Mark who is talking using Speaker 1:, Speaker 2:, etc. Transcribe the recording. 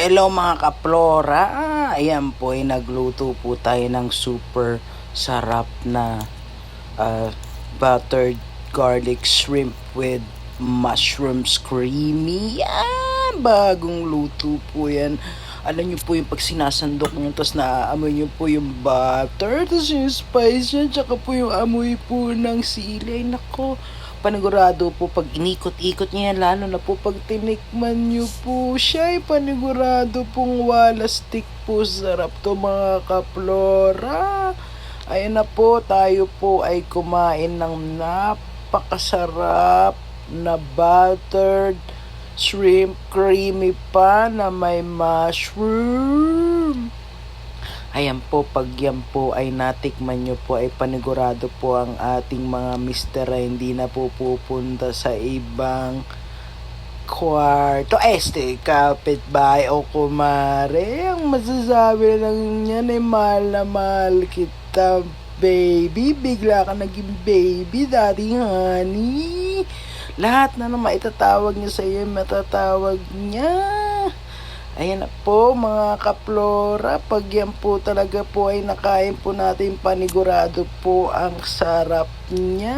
Speaker 1: Hello mga kaplora. Ah, Ayan po ay nagluto po tayo ng super sarap na ah, buttered garlic shrimp with mushrooms creamy. Yan! Bagong luto po yan. Alam niyo po yung pag sinasandok nyo, tapos naaamoy niyo po yung butter, tapos yung spice niya, tsaka po yung amoy po ng sili. Ay, nako, panigurado po pag inikot-ikot niya lalo na po pag tinikman niyo po siya, ay panigurado pong wala stick po sarap to mga kaplora. Ayan na po, tayo po ay kumain ng napakasarap na buttered shrimp creamy pa na may mushroom. Ayan po, pag yan po ay natikman nyo po ay panigurado po ang ating mga mister ay hindi na po pupunta sa ibang kwarto. Este, kapitbahay o kumare. Ang masasabi lang niyan ay mahal na mahal kita, baby. Bigla ka naging baby, daddy, honey. Lahat na naman itatawag niya sa iyo, matatawag niya. Ayan na po mga kaplora, pag yan po talaga po ay nakain po natin panigurado po ang sarap niya.